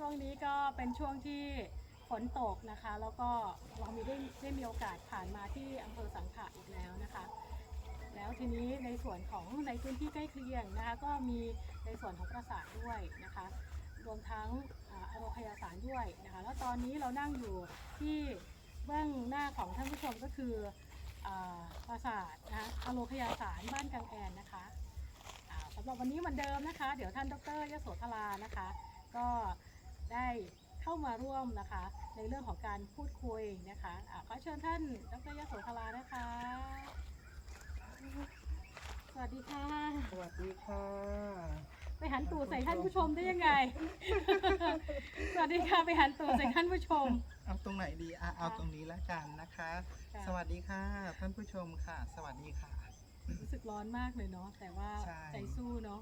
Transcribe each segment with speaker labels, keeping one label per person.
Speaker 1: ช่วงนี้ก็เป็นช่วงที่ฝนตกนะคะ แล้วก็เรามีได้ได้มีโอกาสผ่านมาที่อำเภอสังขะอีกแล้วนะคะ แล้วทีนี้ในส่วนของในพื้นที่ใกล้เคียงนะคะ ก็มีในส่วนของปราสาทด้วยนะคะ รวมทั้งอโรคยาสารด้วยนะคะ แล้วตอนนี้เรานั่งอยู่ที่เบื้องหน้าของท่านผู้ชมก็คืออปราสาทนะคะอโรคยาสารบ้านกังแอนนะคะสำหรับวันนี้เหมือนเดิมนะคะ เดี๋ยวท่านดรยโสธรานะคะ ก็ ได้เข้ามาร่วมนะคะ ในเรื่องของการพูดคุยนะคะอะขอเชิญท่านดรยโสธรานะคะ สวัสดีค่ะ
Speaker 2: สวัสดีค่ะ
Speaker 1: ไปหันตูดใส่ท่านผู้ชมได้ยังไง สวัสดีค่ะไปหันตูดใส่ท่านผู้ชม
Speaker 2: เอาตรงไหนดีอะเอาตรงนี้ละกันนะคะ
Speaker 1: ค่ะ
Speaker 2: สวัสดีค่ะ ท่านผู้ชมค่ะ สวัสดีค่ะ
Speaker 1: รู้สึกร้อนมากเลยเนาะแต่ว่า
Speaker 2: ใช่
Speaker 1: ใจสู้เนาะ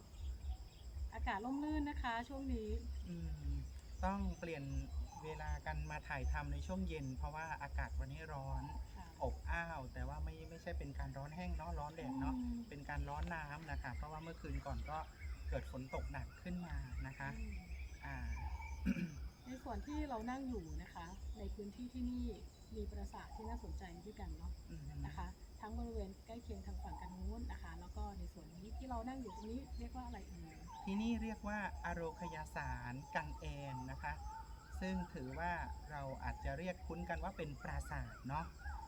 Speaker 1: อากาศร่มรื่นนะคะ ช่วงนี้
Speaker 2: อืม ต้องเปลี่ยนเวลากันมาถ่ายทำในช่วงเย็น เพราะว่าอากาศวันนี้ร้อน
Speaker 1: ค่ะ
Speaker 2: อบอ้าว แต่ว่าไม่ไม่ใช่เป็นการร้อนแห้งเนาะร้อนแดดเนาะ
Speaker 1: อืม
Speaker 2: เป็นการร้อนน้ำนะคะเพราะว่าเมื่อคืนก่อนก็เกิดฝนตกหนักขึ้นมานะคะ
Speaker 1: อืม
Speaker 2: อ่า
Speaker 1: ในส่วนที่เรานั่งอยู่นะคะ ในพื้นที่ที่นี่มีปราสาทที่น่าสนใจด้วยกันเนาะ
Speaker 2: อืม
Speaker 1: นะคะ ทั้งบริเวณใกล้เคียงทางฝั่งกันนู้นนะคะ แล้วก็ในส่วนนี้ที่เรานั่งอยู่ตรงนี้เรียกว่าอะไรเอ่ย
Speaker 2: ที่นี่เรียกว่าอโรคยาสารกังแอนนะคะ ซึ่งถือว่าเราอาจจะเรียกคุ้นกันว่าเป็นปราสาทเนาะ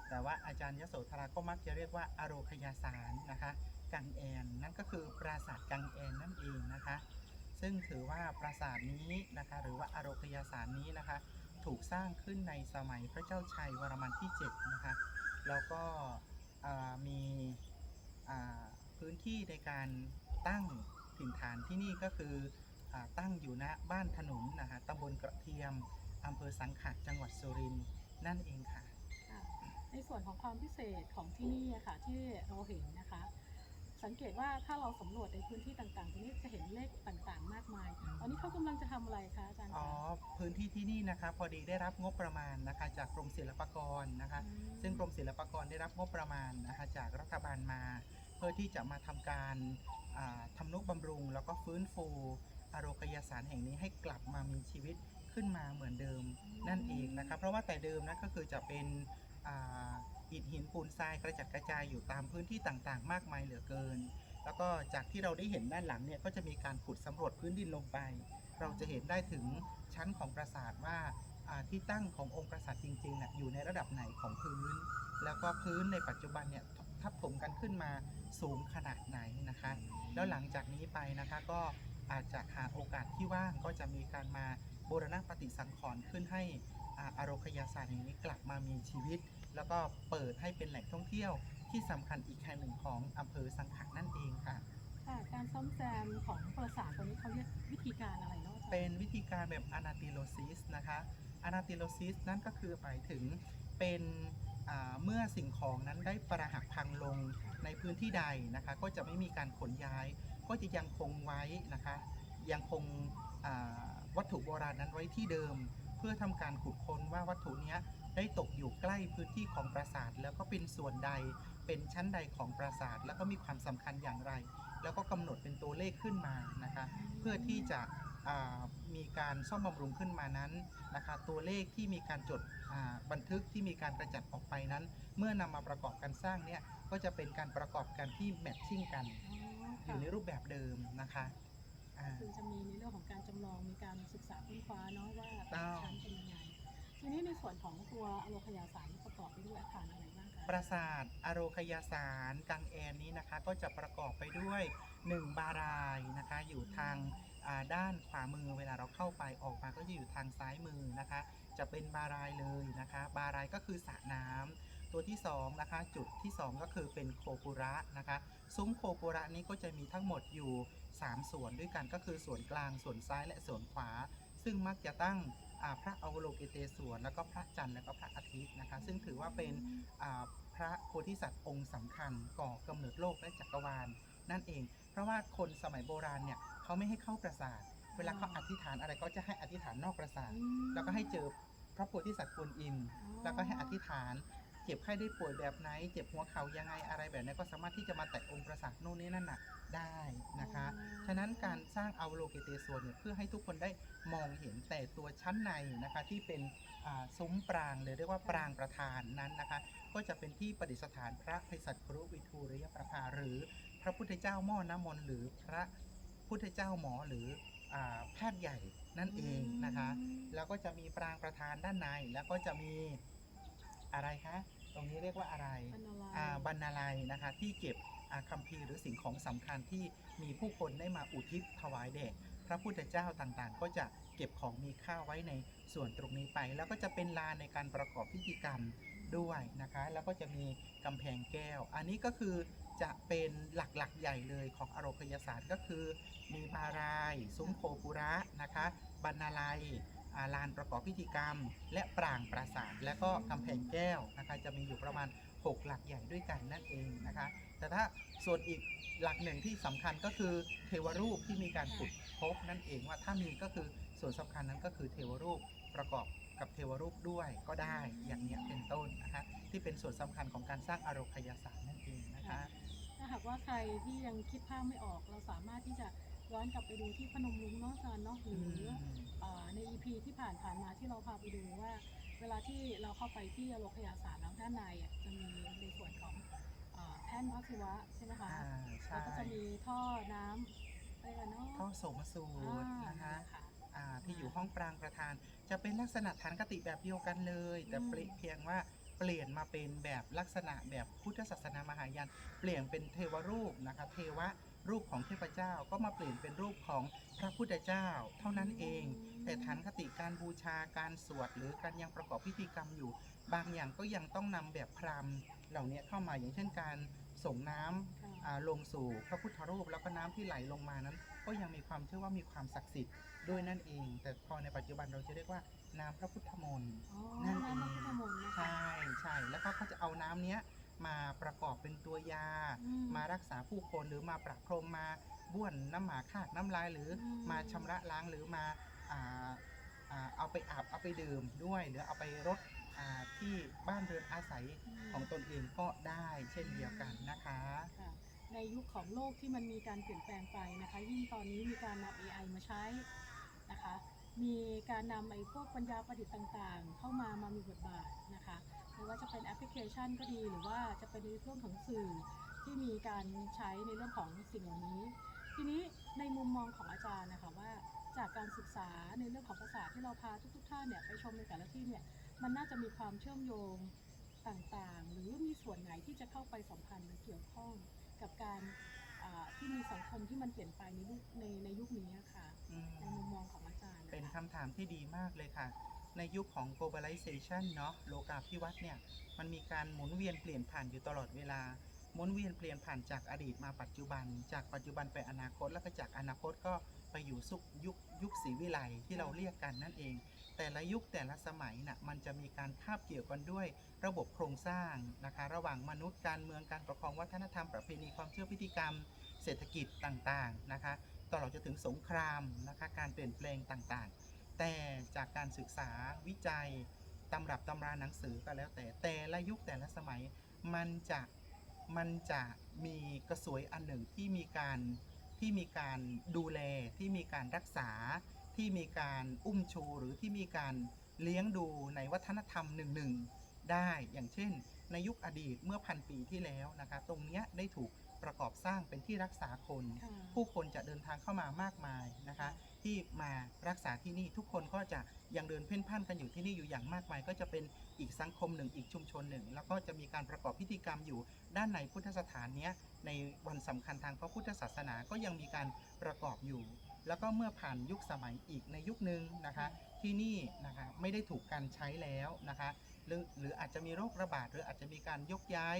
Speaker 2: แต่ว่าอาจารย์ยโสธราก็มักจะเรียกว่าอโรคยาสารนะคะกังแอนนั่นก็คือปราสาทกังแอนนั่นเองนะคะ ซึ่งถือว่าปราสาทนี้นะคะ หรือว่าอโรคยาสารนี้นะคะ ถูกสร้างขึ้นในสมัยพระเจ้าชัยวรมันที่7นะคะแล้วก็มีพื้นที่ในการตั้ง ถิ่นฐานที่นี่ก็คืออาตั้งอยู่ณบ้านขนุนนะคะตำบลกระเทียมอำเภอสังขะจังหวัดสุรินทร์นั่นเองค่ะ
Speaker 1: ค่ะ ในส่วนของความพิเศษของที่นี่อะค่ะที่เราเห็นนะคะ สังเกตว่าถ้าเราสำรวจในพื้นที่ต่างๆตรงนี้จะเห็นเลขต่างๆ มากมาย
Speaker 2: อืม
Speaker 1: ตอนนี้เขากำลังจะทำอะไรคะอาจารย์
Speaker 2: อ๋อ
Speaker 1: คะ
Speaker 2: พื้นที่ที่นี่นะคะพอดีได้รับงบประมาณนะคะจากกรมศิลปากรนะคะ
Speaker 1: อืม
Speaker 2: ซึ่งกรมศิลปากรได้รับงบประมาณนะคะจากรัฐบาลมา เพื่อที่จะมาทำการอ่า ทำนุบำรุง แล้วก็ฟื้นฟูอโรคยาสารแห่งนี้ให้กลับมามีชีวิตขึ้นมาเหมือนเดิมนั่นเองนะคะเพราะว่าแต่เดิมนะก็คือจะเป็นอิฐหินปูนทรายกระจัดกระจายอยู่ตามพื้นที่ต่างๆ มากมายเหลือเกิน แล้วก็จากที่เราได้เห็นด้านหลังเนี่ยก็จะมีการขุดสำรวจพื้นดินลงไป เราจะเห็นได้ถึงชั้นของปราสาทว่าที่ตั้งขององค์ปราสาทจริงๆนะอยู่ในระดับไหนของพื้น แล้วก็พื้นในปัจจุบันเนี่ยทับถมกันขึ้นมาสูงขนาดไหนนะคะ หลังจากนี้ไปนะคะก็อาจจะหาโอกาสที่ว่างก็จะมีการมาบูรณะปฏิสังขรณ์ขึ้นให้อ่าอารคยาศาสตร์แห่งนี้กลับมามีชีวิต แล้วก็เปิดให้เป็นแหล่งท่องเที่ยวที่สำคัญอีกแห่งหนึ่งของอำเภอสังขะนั่นเองค่ะ
Speaker 1: ค่ะการซ่อมแซมของปราสาทตัวนี้เขาเรียกวิธีการอะไรเนาะอาจารย์
Speaker 2: เป็นวิธีการแบบ anatylosis นะคะ anatylosis นั่นก็คือหมายถึงเป็นอ่าเมื่อสิ่งของนั้นได้ประหักพังลงในพื้นที่ใดนะคะ ก็จะไม่มีการขนย้าย ก็จะยังคงไว้นะคะ ยังคงวัตถุโบราณนั้นไว้ที่เดิม เพื่อทำการขุดค้นว่าวัตถุนี้ได้ตกอยู่ใกล้พื้นที่ของปราสาท แล้วก็เป็นส่วนใดเป็นชั้นใดของปราสาท แล้วก็มีความสำคัญอย่างไร แล้วก็กำหนดเป็นตัวเลขขึ้นมานะคะ เพื่อที่จะ มีการซ่อมบำรุงขึ้นมานั้นนะคะตัวเลขที่มีการจดอ่าบันทึกที่มีการกระจัดออกไปนั้น เมื่อนำมาประกอบกันสร้างเนี่ยก็จะเป็นการประกอบกันที่แมทชิ่งกัน
Speaker 1: อ๋อ
Speaker 2: อ
Speaker 1: ค่ะ
Speaker 2: ยู่ในรูปแบบเดิมนะคะอ่า
Speaker 1: คือจะมีในเรื่องของการจำลองมีการศึกษาค้นคว้าเนาะว่าแต่
Speaker 2: ต้
Speaker 1: ละ
Speaker 2: อง
Speaker 1: ชั้นเป็นยังไงทีนี้ในส่วนของตัวอโลคยาสารนี่ประกอบไปด้วยอาคารอะไรบ้างคะ
Speaker 2: ปราสาทอโรคยาสารกังแอนนี้นะคะ ก็จะประกอบไปด้วย 1 บารายนะคะ อยู่ทางอ่า ด้านขวามือเวลาเราเข้าไปออกมาก็จะอยู่ทางซ้ายมือนะคะ จะเป็นบารายเลยนะคะ บารายก็คือสระน้ำตัวที่2นะคะจุดที่ 2 ก็คือเป็นโคปุระนะคะ ซุ้มโคปุระนี้ก็จะมีทั้งหมดอยู่ 3 ส่วนด้วยกันก็คือส่วนกลางส่วนซ้ายและส่วนขวา ซึ่งมักจะตั้งพระอวโลกิเตศวรแล้วก็พระจันทร์แล้วก็พระอาทิตย์นะคะ ซึ่งถือว่าเป็นพระโพธิสัตว์องค์สำคัญก่อกำเนิดโลกและจักรวาล นั่นเอง เพราะว่าคนสมัยโบราณเนี่ยเขาไม่ให้เข้าปราสาท เวลาเขาอธิษฐานอะไรก็จะให้อธิษฐานนอกปราสาท
Speaker 1: อืม
Speaker 2: แล้วก็ให้เจอพระโพธิสัตว์กวนอิม
Speaker 1: อ๋อ
Speaker 2: แล้วก็ให้อธิษฐานเจ็บไข้ได้ป่วยแบบไหน เจ็บหัวเข่ายังไงอะไรแบบนี้ก็สามารถที่จะมาแตะองค์ประสาทนู่นนี่นั่นน่ะได้นะคะ ฉะนั้นการสร้างอวโลกิเตโซนเนี่ยเพื่อให้ทุกคนได้มองเห็นแต่ตัวชั้นในนะคะที่เป็นอ่าซุ้มปรางหรือเรียกว่าปรางประธานนั้นนะคะ ก็จะเป็นที่ประดิษฐานพระภิสัชครุวิทูริยประภาหรือ พระพุทธเจ้าหม้อน้ำมนต์หรือพระพุทธเจ้าหมอหรืออาแพทย์ใหญ่นั่นเองนะคะ แล้วก็จะมีปรางประธานด้านใน แล้วก็จะมีอะไรคะ ตรงนี้เรียกว่าอะไร
Speaker 1: บรรณาลัย
Speaker 2: อ่าบรรณาลัยนะคะ ที่เก็บอ่าคัมภีร์หรือสิ่งของสำคัญที่มีผู้คนได้มาอุทิศถวายแด่พระพุทธเจ้าต่างๆ ก็จะเก็บของมีค่าไว้ในส่วนตรงนี้ไป แล้วก็จะเป็นลานในการประกอบพิธีกรรมด้วยนะคะ แล้วก็จะมีกำแพงแก้ว อันนี้ก็คือ จะเป็นหลักๆใหญ่เลยของอโรคยศาสตร์ก็คือ มีบารายซุ้มโคปุระนะคะบรรณาลัยลานประกอบพิธีกรรม และปรางปราสาท และก็กำแพงแก้วนะคะจะมีอยู่ประมาณ 6 หลักใหญ่ด้วยกันนั่นเองนะคะ แต่ถ้าส่วนอีกหลักหนึ่งที่สำคัญก็คือเทวรูปที่มีการขุดพบนั่นเองว่าถ้ามีก็คือส่วนสำคัญนั้นก็คือเทวรูปประกอบกับเทวรูปด้วยก็ได้อย่างเนี้ยเป็นต้นนะคะที่เป็นส่วนสำคัญของการสร้างอารคยศาสตร์นั่นเองนะคะ
Speaker 1: หากว่าใครที่ยังคิดภาพไม่ออก เราสามารถที่จะย้อนกลับไปดูที่พนมรุ้งเนาะอาจารย์เนาะห
Speaker 2: อื
Speaker 1: รือ
Speaker 2: ม
Speaker 1: อ่าใน EP ที่ผ่านผ่านๆมาที่เราพาไปดูว่า เวลาที่เราเข้าไปที่โรงพยาศาสตร์แล้วด้านในอะจะมีในส่วนของอ่าแท่นพระศิวะใช่ไหมคะ
Speaker 2: อ่า
Speaker 1: แล้ว
Speaker 2: ใช่
Speaker 1: ก็จะมีท่อน้ำอะไรกันเนาะ
Speaker 2: ท่อโสมสู
Speaker 1: อ่า
Speaker 2: ตรนะคะ
Speaker 1: ค่ะ
Speaker 2: อ่าที่อยู่ห้องปรางประธาน จะเป็นลักษณะฐานกติแบบเดียวกันเลย แต่
Speaker 1: อืม
Speaker 2: เปลี่ยนเพียงว่า เปลี่ยนมาเป็นแบบลักษณะแบบพุทธศาสนามหายาน เปลี่ยนเป็นเทวรูปนะคะเทวะรูปของเทพเจ้าก็มาเปลี่ยนเป็นรูปของพระพุทธเจ้า เท่านั้นเอง แต่ฐานคติการบูชาการสวด หรือการยังประกอบพิธีกรรมอยู่ บางอย่างก็ยังต้องนำแบบพราหมณ์เหล่านี้เข้ามาอย่างเช่นการส่งน้ำ
Speaker 1: ค่ะ
Speaker 2: อ่าลงสู่พระพุทธรูปแล้วก็น้ำที่ไหลลงมานั้น ก็ยังมีความเชื่อว่ามีความศักดิ์สิทธิ์ด้วยนั่นเอง แต่พอในปัจจุบันเราจะเรียกว่า น้ำพระพุทธมนต์
Speaker 1: อ๋อ
Speaker 2: นั่นเอง
Speaker 1: น้ำพระพุทธมนต์นะคะ
Speaker 2: ใช่ใช่แล้วก็เขาจะเอาน้ำเนี้ยมาประกอบเป็นตัวยา
Speaker 1: อื
Speaker 2: มารักษาผู้คนหรือมาประพรมมาบ้วนน้ำหมาคากน้ำลายหรืออ
Speaker 1: ม
Speaker 2: มาชำระล้างหรือมาอ่าอ่าเอาไปอาบเอาไปดื่มด้วย หรือเอาไปรดอ่าที่บ้านเรือนอาศัยของตนเองก็ได้เช่นเดียวกันนะคะ
Speaker 1: ค่ะในยุคของโลกที่มันมีการเปลี่ยนแปลงไปนะคะ ยิ่งตอนนี้มีการนำ AI มาใช้นะคะ มีการนำไอ้พวกปัญญาประดิษฐ์ต่างๆ เข้ามามามีบทบาทนะคะไม่ว่าจะเป็นแอปพลิเคชันก็ดี หรือว่าจะเป็นในเรื่องของสื่อที่มีการใช้ในเรื่องของสิ่งเหล่านี้ ทีนี้ในมุมมองของอาจารย์นะคะว่าจากการศึกษาในเรื่องของภาษาที่เราพาทุกๆท่านเนี่ยไปชมในแต่ละที่เนี่ยมันน่าจะมีความเชื่อมโยงต่างๆ หรือมีส่วนไหนที่จะเข้าไปสัมพันธ์หรือเกี่ยวข้องกับการอ่าที่มีสังคมที่มันเปลี่ยนไปในยุคในในยุคนี้อะค่ะ
Speaker 2: อืม
Speaker 1: ในมุม
Speaker 2: คำถามที่ดีมากเลยค่ะ ในยุคของ globalization เนาะโลกาภิวัตน์เนี่ย มันมีการหมุนเวียนเปลี่ยนผ่านอยู่ตลอดเวลา หมุนเวียนเปลี่ยนผ่านจากอดีตมาปัจจุบัน จากปัจจุบันไปอนาคต แล้วก็จากอนาคตก็ไปอยู่สุขยุคยุคศรีวิไลที่เราเรียกกันนั่นเอง แต่ละยุคแต่ละสมัยน่ะมันจะมีการคาบเกี่ยวกันด้วย ระบบโครงสร้างนะคะ ระหว่างมนุษย์การเมืองการปกครองวัฒนธรรมประเพณีความเชื่อพิธีกรรม เศรษฐกิจต่างๆนะคะตลอดจนถึงสงครามนะคะการเปลี่ยนแปลงต่างๆ แต่จากการศึกษาวิจัยตำรับตำราหนังสือก็แล้วแต่แต่ละยุคแต่ละสมัยมันจะมันจะมีกระสวยอันหนึ่งที่มีการที่มีการดูแลที่มีการรักษา ที่มีการอุ้มชูหรือที่มีการเลี้ยงดูในวัฒนธรรมหนึ่งๆได้อย่างเช่น ในยุคอดีตเมื่อพันปีที่แล้วนะคะตรงเนี้ยได้ถูกประกอบสร้างเป็นที่รักษาคน
Speaker 1: ค่ะ
Speaker 2: ผู้คนจะเดินทางเข้ามามากมายนะคะ ที่มารักษาที่นี่ทุกคนก็จะยังเดินเพ่นพ่านกันอยู่ที่นี่อยู่อย่างมากมาย ก็จะเป็นอีกสังคมหนึ่งอีกชุมชนหนึ่ง แล้วก็จะมีการประกอบพิธีกรรมอยู่ด้านในพุทธสถานเนี้ยในวันสำคัญทางพระพุทธศาสนาก็ยังมีการประกอบอยู่ แล้วก็เมื่อผ่านยุคสมัยอีกในยุคหนึ่งนะคะ ที่นี่นะคะไม่ได้ถูกการใช้แล้วนะคะหรือหรืออาจจะมีโรคระบาดหรืออาจจะมีการยกย้าย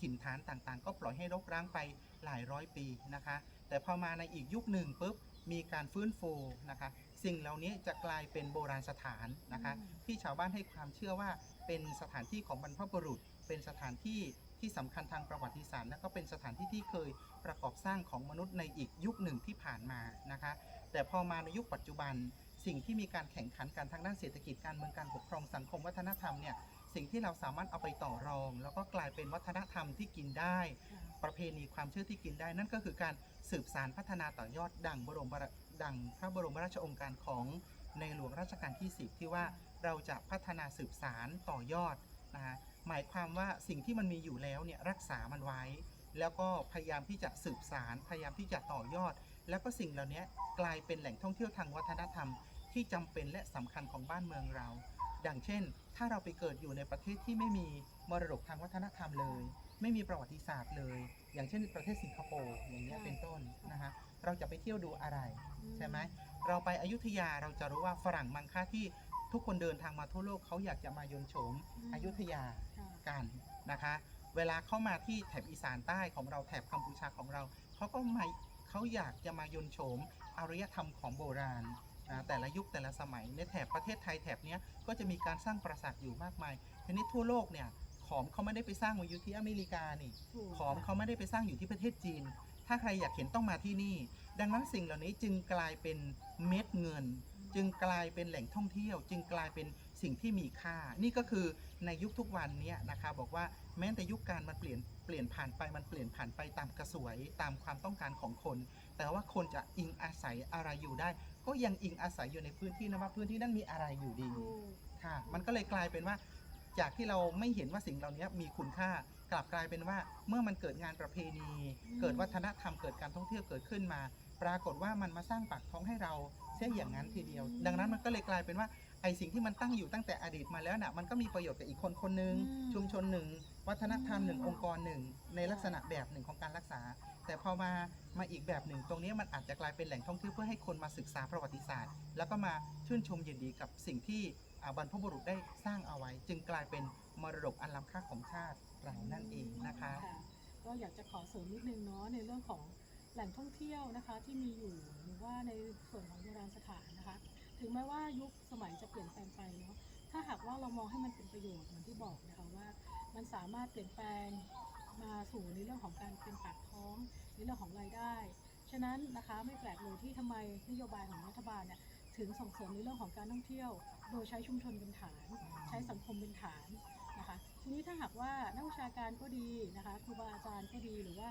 Speaker 2: ถิ่นฐานต่างๆ ก็ปล่อยให้รกร้างไปหลายร้อยปีนะคะ แต่พอมาในอีกยุคหนึ่งปุ๊บ มีการฟื้นฟูนะคะ สิ่งเหล่านี้จะกลายเป็นโบราณสถานนะคะ
Speaker 1: อืม
Speaker 2: ที่ชาวบ้านให้ความเชื่อว่าเป็นสถานที่ของบรรพบุรุษ เป็นสถานที่ที่สำคัญทางประวัติศาสตร์และก็เป็นสถานที่ที่เคยประกอบสร้างของมนุษย์ในอีกยุคหนึ่งที่ผ่านมานะคะ แต่พอมาในยุคปัจจุบัน สิ่งที่มีการแข่งขันกันทางด้านเศรษฐกิจการเมืองการปกครองสังคมวัฒนธรรมเนี่ย สิ่งที่เราสามารถเอาไปต่อรอง แล้วก็กลายเป็นวัฒนธรรมที่กินได้
Speaker 1: ค่ะ
Speaker 2: ประเพณีความเชื่อที่กินได้ นั่นก็คือการสืบสารพัฒนาต่อยอดดังบรมราดังพระบรมราชโองการของในหลวงรัชกาลที่ 10 ที่ว่าเราจะพัฒนาสืบสารต่อยอดนะฮะหมายความว่าสิ่งที่มันมีอยู่แล้วเนี่ยรักษามันไว้ แล้วก็พยายามที่จะสืบสารพยายามที่จะต่อยอด แล้วก็สิ่งเหล่านี้กลายเป็นแหล่งท่องเที่ยวทางวัฒนธรรมที่จำเป็นและสำคัญของบ้านเมืองเรา ดังเช่น ถ้าเราไปเกิดอยู่ในประเทศที่ไม่มีมรดกทางวัฒนธรรมเลย ไม่มีประวัติศาสตร์เลย อย่างเช่นประเทศสิงคโปร์อย่างเงี้ยเป็นต้นนะฮะเราจะไปเที่ยวดูอะไรใช่ไหมเราไปอยุธยาเราจะรู้ว่าฝรั่งมังค่าที่ทุกคนเดินทางมาทั่วโลกเขาอยากจะมายนโฉม
Speaker 1: ม
Speaker 2: อยุธยา
Speaker 1: ค่ะ
Speaker 2: กันนะคะ เวลาเข้ามาที่แถบอีสานใต้ของเราแถบกัมพูชาของเราเขาก็มาเขาอยากจะมายนโฉมอารยธรรมของโบราณนะ แต่ละยุคแต่ละสมัยในแถบประเทศไทยแถบเนี้ยก็จะมีการสร้างปราสาทอยู่มากมายทีนี้ทั่วโลกเนี่ยขอมเขาไม่ได้ไปสร้างมาอยู่ที่อเมริกานี่
Speaker 1: ถูก
Speaker 2: ขอมเขาไม่ได้ไปสร้างอยู่ที่ประเทศจีน ถ้าใครอยากเห็นต้องมาที่นี่ ดังนั้นสิ่งเหล่านี้จึงกลายเป็นเม็ดเงิน จึงกลายเป็นแหล่งท่องเที่ยว จึงกลายเป็นสิ่งที่มีค่า นี่ก็คือในยุคทุกวันเนี้ยนะคะบอกว่าแม้แต่ยุคการมันเปลี่ยนเปลี่ยนผ่านไปมันเปลี่ยนผ่านไปตามกระสวยตามความต้องการของคน แต่ว่าคนจะอิงอาศัยอะไรอยู่ได้ ก็ยังอิงอาศัยอยู่ในพื้นที่นะว่าพื้นที่นั้นมีอะไรอยู่ดี
Speaker 1: ถูก
Speaker 2: ค่ะ มันก็เลยกลายเป็นว่า จากที่เราไม่เห็นว่าสิ่งเหล่านี้มีคุณค่า กลับกลายเป็นว่าเมื่อมันเกิดงานประเพณี
Speaker 1: อืม
Speaker 2: เกิดวัฒนธรรมเกิดการท่องเที่ยวเกิดขึ้นมา ปรากฏว่ามันมาสร้างปากท้องให้เราเช่นอย่างนั้นทีเดียว ดังนั้นมันก็เลยกลายเป็นว่าไอสิ่งที่มันตั้งอยู่ตั้งแต่อดีตมาแล้วน่ะมันก็มีประโยชน์กับอีกคนคนหนึ่ง
Speaker 1: อืม
Speaker 2: ชุมชนหนึ่งวัฒนธรรมหนึ่ง
Speaker 1: อืม
Speaker 2: องค์กรหนึ่งในลักษณะแบบหนึ่งของการรักษา แต่พอมามาอีกแบบหนึ่ง ตรงนี้มันอาจจะกลายเป็นแหล่งท่องเที่ยวเพื่อให้คนมาศึกษาประวัติศาสตร์ แล้วก็มาชื่นชมยินดีกับสิ่งที่บรรพบุรุษได้สร้างเอาไว้ จึงกลายเป็นมรดกอันล้ำค่าของชาติเรานั่นเองนะคะ
Speaker 1: ค่ะก็อยากจะขอเสริมนิดนึงเนาะในเรื่องของแหล่งท่องเที่ยวนะคะที่มีอยู่หรือว่าในส่วนของโบราณสถานนะคะ ถึงแม้ว่ายุคสมัยจะเปลี่ยนแปลงไปเนาะถ้าหากว่าเรามองให้มันเป็นประโยชน์เหมือนที่บอกนะคะว่า มันสามารถเปลี่ยนแปลง มาสู่ในเรื่องของการเป็นปากท้องในเรื่องของรายได้ ฉะนั้นนะคะไม่แปลกเลยที่ทำไมนโยบายของรัฐบาลเนี่ยถึงส่งเสริมในเรื่องของการท่องเที่ยว โดยใช้ชุมชนเป็นฐาน ใช้สังคมเป็นฐานนะคะทีนี้ถ้าหากว่านักวิชาการก็ดีนะคะครูบาอาจารย์ก็ดีหรือว่า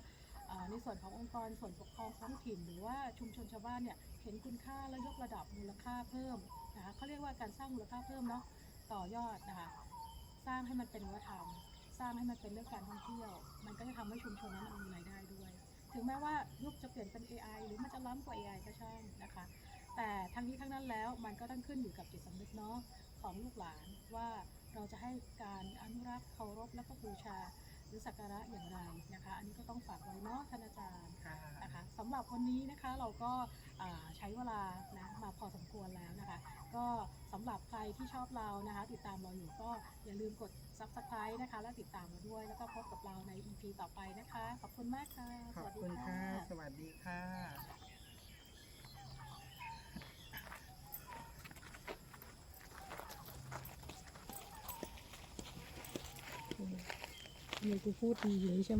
Speaker 1: อ่าในส่วนขององค์กรส่วนปกครองท้องถิ่น หรือว่าชุมชนชาวบ้านเนี่ยเห็นคุณค่าและยกระดับมูลค่าเพิ่มนะคะเขาเรียกว่าการสร้างมูลค่าเพิ่มเนาะต่อยอดนะคะสร้างให้มันเป็นวัฒนธรรม สร้างให้มันเป็นเรื่องการท่องเที่ยว มันก็จะทำให้ชุมชนนั้นมันมีรายได้ด้วย ถึงแม้ว่ายุคจะเปลี่ยนเป็น AI หรือมันจะล้ำกว่า AI ก็ช่างนะคะ แต่ทั้งนี้ทั้งนั้นแล้วมันก็ต้องขึ้นอยู่กับจิตสำนึกเนาะของลูกหลานว่าเราจะให้การอนุรักษ์เคารพและก็บูชา หรือสักการะอย่างไรนะคะ อันนี้ก็ต้องฝากไว้เนาะท่านอาจารย์
Speaker 2: ค่ะ
Speaker 1: นะคะสำหรับวันนี้นะคะเราก็อ่าใช้เวลานะมาพอสมควรแล้วนะคะ ก็สำหรับใครที่ชอบเรานะคะ ติดตามเราอยู่ก็อย่าลืมกด subscribe นะคะ และติดตามเราด้วย แล้วก็พบกับเราใน EP ต่อไปนะคะ ขอบคุณมากค่ะ
Speaker 2: ข
Speaker 1: ส
Speaker 2: อบ
Speaker 1: วัสดี
Speaker 2: คุณค่ะ
Speaker 1: ค่ะ
Speaker 2: สวัสดีค่ะ
Speaker 1: ทำไมกูพูดดีอย่างนี้ใช่ไหม